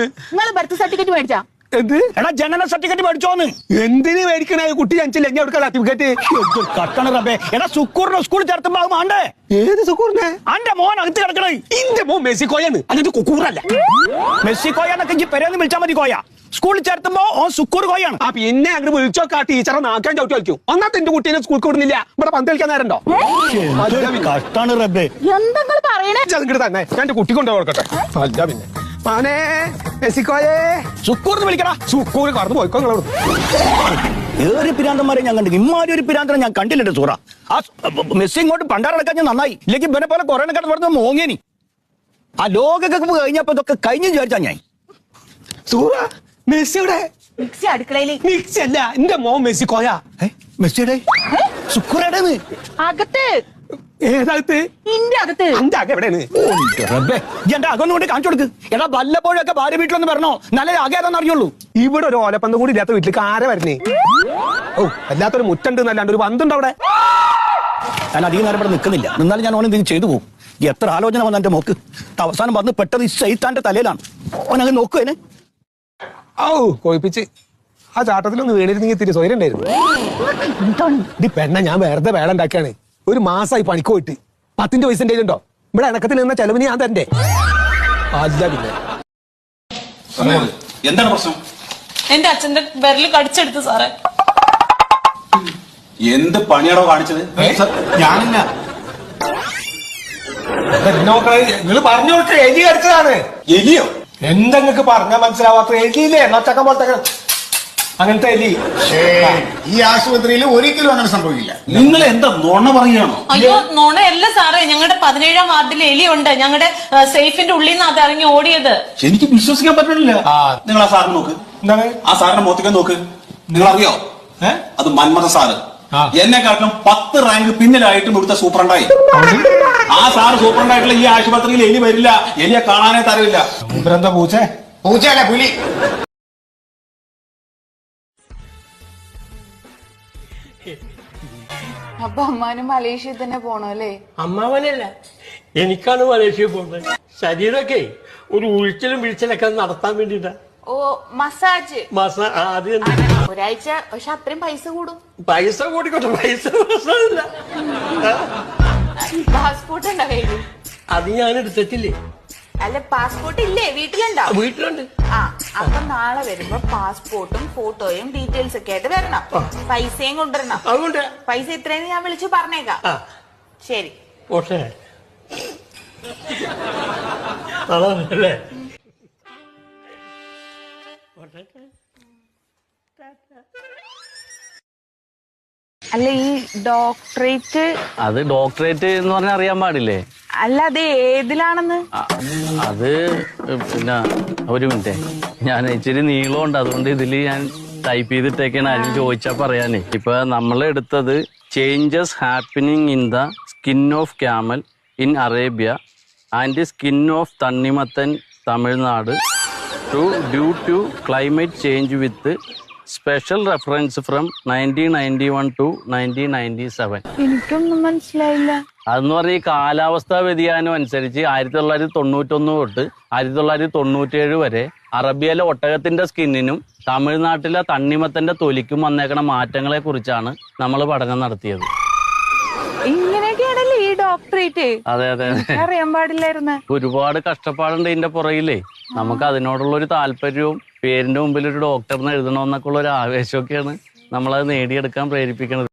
നിങ്ങൾ birth certificate മേടിച്ചാ? എന്ത്? എടാ ജനന സർട്ടിഫിക്കറ്റ് മേടിച്ചോന്ന്. എന്തിനു മേടിക്കണേ? കുട്ടി ജനിച്ചില്ല? എന്നെ എടുക്കാൻ സർട്ടിഫിക്കറ്റ് കട്ടണ റബ്ബേ. എടാ സുക്കൂറിനെ സ്കൂളിൽ ചേർത്തുമ്പോ അത് മാണ്ടേ ഏത് സുക്കൂറിനെ? അന്റെ മോൻ അകത്ത് കിടക്കണേ. ഇന്റെ മോൻ മെസ്സിക്കോയാണ്. അങ്ങനത്തെ കുക്കൂറല്ല? മെസ്സി കോയ എന്നൊക്കെ ഇജ്ജ് പെരേന്ന് വിളിച്ചാൽ മതി കോയ. സ്കൂളിൽ ചേർത്തുമ്പോ ഓൻ സുക്കൂർ കോയാണ്. ആ പിന്നെ അങ്ങനെ വിളിച്ചോക്കാ ആ ടീച്ചറെ നാക്കാൻ ചവിട്ടി കളിക്കും. ഒന്നാമത്തെ എന്റെ കുട്ടീനെ സ്കൂൾക്ക് വിടുന്നില്ല. ഇവിടെ പന്ത് കളിക്കാൻ നേരണ്ടോ? കഷ്ടാണ് റബ്ബേ. എന്താ നിങ്ങൾ പറയണേ? തന്നെ. ഞാൻ എന്റെ കുട്ടി കൊണ്ടു കൊടുക്കട്ടെ. അല്ല പിന്നെ. മാനേ മെസ്സിക്കോയേ. സുക്കൂർന്ന് വിളിക്കടാ. സുക്കൂർ കടന്നു പോയിക്കോ നിങ്ങളോട്. ഏറെ പിരാന്തന്മാരെ ഞാൻ കണ്ടു ഇമ്മാരി ഒരു പിരാന്തനെ ഞാൻ കണ്ടില്ലല്ലോ സൂറ. ആ മെസ്സി ഇങ്ങോട്ട് പണ്ടാറടക്കാൻ ഞാൻ നന്നായി. ഇല്ലെങ്കിൽ ഇവനെ പോലെ കൊറേ കിടന്ന് പറഞ്ഞ മോങ്ങേനി ആ ലോകകപ്പ് കഴിഞ്ഞപ്പോ ഇതൊക്കെ കഴിഞ്ഞു വിചാരിച്ചാ ഞാൻ. സൂറ മെസ്സിയുടെ മിക്സി അടുക്കളയിൽ. മിക്സ് അല്ല എന്റെ മോൻ മെസ്സിക്കോയാ. ഏ, മെസ്സിയുടെ? സുക്കൂറേടേന്ന്. അകത്ത്. ഏതാകത്ത്? ഇന്റെ അകത്ത്. അന്റെ അക എവിടെയാണ്? എന്റെ അകൊന്നും കൊണ്ട് കാണിച്ചു കൊടുക്ക്. എടാ വല്ലപ്പോഴൊക്കെ ഭാര്യ വീട്ടിലൊന്ന് പറഞ്ഞോ നല്ല അതൊന്നും അറിയുള്ളൂ ഇവിടെ ഒരു ഓലപ്പന്ത കൂടി ഇല്ലാത്ത വീട്ടിലേക്ക് ആരെ വരുന്നേ ഓ അല്ലാത്തൊരു മുറ്റുണ്ട് എന്നല്ലാണ്ട് ഒരു പന്തുണ്ട് അവിടെ. ഞാൻ അധികം നേരം ഇവിടെ നിൽക്കുന്നില്ല. എന്നാലും ഞാൻ ഓനെ എന്തെങ്കിലും ചെയ്തു പോകും. ഈ എത്ര ആലോചന വന്ന എന്റെ മോക്ക്? അവസാനം വന്ന് പെട്ടത് ഈ സൈത്താന്റെ തലയിലാണ്. ഓനങ്ങ് നോക്കുവേനെ ഔ കൊഴിപ്പിച്ച് ആ ചാട്ടത്തിലൊന്ന് വീണിരുന്നെങ്കിൽ തിരി സ്വയം ഉണ്ടായിരുന്നു. ഈ പെണ്ണ ഞാൻ വെറുതെ വേള ഉണ്ടാക്കിയാണ്. ഒരു മാസമായി പണിക്ക് പോയിട്ട്. പത്തിന്റെ പൈസ ഉണ്ടോ ഇവിടെ ഇണക്കത്തിൽ നിന്ന ചെലവിന് ഞാൻ തരണ്ടേ? അല്ല പിന്നെ. എന്താണ് പ്രശ്നം? എന്റെ അച്ഛന്റെ വിരൽ കടിച്ചെടുത്തു സാറേ. എന്ത് പണിയാണോ കാണിച്ചത്? ഞാനില്ല. നിങ്ങൾ പറഞ്ഞു കൊടുത്ത എലി കടിച്ചതാണ്. എലിയോ? എന്തെങ്ങൾക്ക് പറഞ്ഞാൽ മനസ്സിലാവാത്ത എലിയില്ലേ? ചക്കം പോലത്തെ അങ്ങനത്തെ എലി ഈ ആശുപത്രിയിൽ ഒരിക്കലും അങ്ങനെ സംഭവിക്കില്ല. നിങ്ങൾ എന്താ നോണ പറയുകയാണോ? അയ്യോ നോണയല്ല സാറേ. ഞങ്ങളുടെ പതിനേഴാം വാർഡിൽ എലി ഉണ്ട് ഞങ്ങളുടെ സേഫിന്റെ ഉള്ളിൽ നിന്ന് അത് ഇറങ്ങി ഓടിയത്. എനിക്ക് വിശ്വസിക്കാൻ പറ്റണില്ല. ആ. നിങ്ങൾ ആ സാറിന് നോക്ക്. എന്താണ്? ആ സാറിന്റെ മുഖത്തേക്ക് നോക്ക്. നിങ്ങൾ അറിയോ അത് മന്മത സാറ്. എന്നെ എന്നെക്കാട്ടിലും പത്ത് റാങ്ക് പിന്നിലായിട്ടും ഇവിടുത്തെ സൂപ്രണ്ടായി. ആ സാറ് സൂപ്രണ്ടായിട്ടുള്ള ഈ ആശുപത്രിയിൽ എലി വരില്ല. എലിയെ കാണാനേ തരവില്ല. പൂച്ചേ? പൂച്ചയല്ല പുലി. അപ്പൊ അമ്മാനും മലേഷ്യയിൽ തന്നെ പോണോ അല്ലേ? അമ്മാവനല്ല എനിക്കാണ് മലേഷ്യ പോകുന്നത് ശരീരമൊക്കെ ഒരു ഉഴിച്ചിലും വീഴ്ചലൊക്കെ നടത്താൻ വേണ്ടിട്ടാ ഓ മസാജ്. മസാജ് തന്നെ. ഒരാഴ്ച പക്ഷെ അത്രയും പൈസ കൂടും. പൈസ കൂടിക്കോട്ടെ പൈസ പ്രശ്നമില്ല. പാസ്പോർട്ട് ഉണ്ടോ കയ്യിൽ? അത് ഞാൻ എടുത്തിട്ടില്ലേ. അല്ല പാസ്പോർട്ട് ഇല്ലേ? വീട്ടിലുണ്ടോ? വീട്ടിലുണ്ട്. ആ. അപ്പൊ നാളെ വരുമ്പോ പാസ്പോർട്ടും ഫോട്ടോയും ഡീറ്റെയിൽസ് ഒക്കെ ആയിട്ട് വരണം. പൈസയും കൊണ്ടുവരണം. അതുകൊണ്ട് പൈസ ഇത്രയെന്ന് ഞാൻ വിളിച്ചു പറഞ്ഞേക്കാം. ആ. ശരി. ഓട്ടെ അല്ലേ അല്ല ഈ ഡോക്ടറേറ്റ് അത് ഡോക്ടറേറ്റ് എന്ന് പറഞ്ഞാൽ അറിയാൻ പാടില്ലേ? അല്ല അത് ഏതിലാണെന്ന്? അത് പിന്നെ ഒരു മിനിറ്റ്. ഞാൻ ഇച്ചിരി നീളമുണ്ട് അതുകൊണ്ട് ഇതിൽ ഞാൻ ടൈപ്പ് ചെയ്തിട്ടേക്കാണ്. ആരും ചോദിച്ചാൽ പറയാനേ. ഇപ്പൊ നമ്മൾ എടുത്തത് changes happening in the skin of camel in Arabia and skin of തണ്ണിമത്തൻ Tamil Nadu to due to climate change with special reference from nineteen ninety one to nineteen ninety seven എനിക്കൊന്നും മനസ്സിലായില്ല. അതെന്ന് പറഞ്ഞാൽ ഈ കാലാവസ്ഥാ വ്യതിയാനം അനുസരിച്ച് ആയിരത്തി തൊള്ളായിരത്തി തൊണ്ണൂറ്റൊന്ന് തൊട്ട് ആയിരത്തി തൊള്ളായിരത്തി തൊണ്ണൂറ്റേഴ് വരെ അറബിയയിലെ ഒട്ടകത്തിന്റെ സ്കിന്നിനും തമിഴ്നാട്ടിലെ തണ്ണിമത്തന്റെ തൊലിക്കും വന്നേക്കണ മാറ്റങ്ങളെ കുറിച്ചാണ് നമ്മൾ പഠനം നടത്തിയത്. ഇങ്ങനെയൊക്കെയാണല്ലേ ഈ ഡോക്ടറേറ്റ് അതെ അതെ അറിയാൻ പാടില്ലായിരുന്നു. ഒരുപാട് കഷ്ടപ്പാടുണ്ട് ഇതിന്റെ പുറകിലേ. നമുക്ക് അതിനോടുള്ള ഒരു താല്പര്യവും പേരിന്റെ മുമ്പിൽ ഒരു ഡോക്ടർ എഴുതണമെന്നൊക്കെ ഉള്ള ഒരു ആവേശമൊക്കെയാണ് നമ്മളത് നേടിയെടുക്കാൻ പ്രേരിപ്പിക്കുന്നത്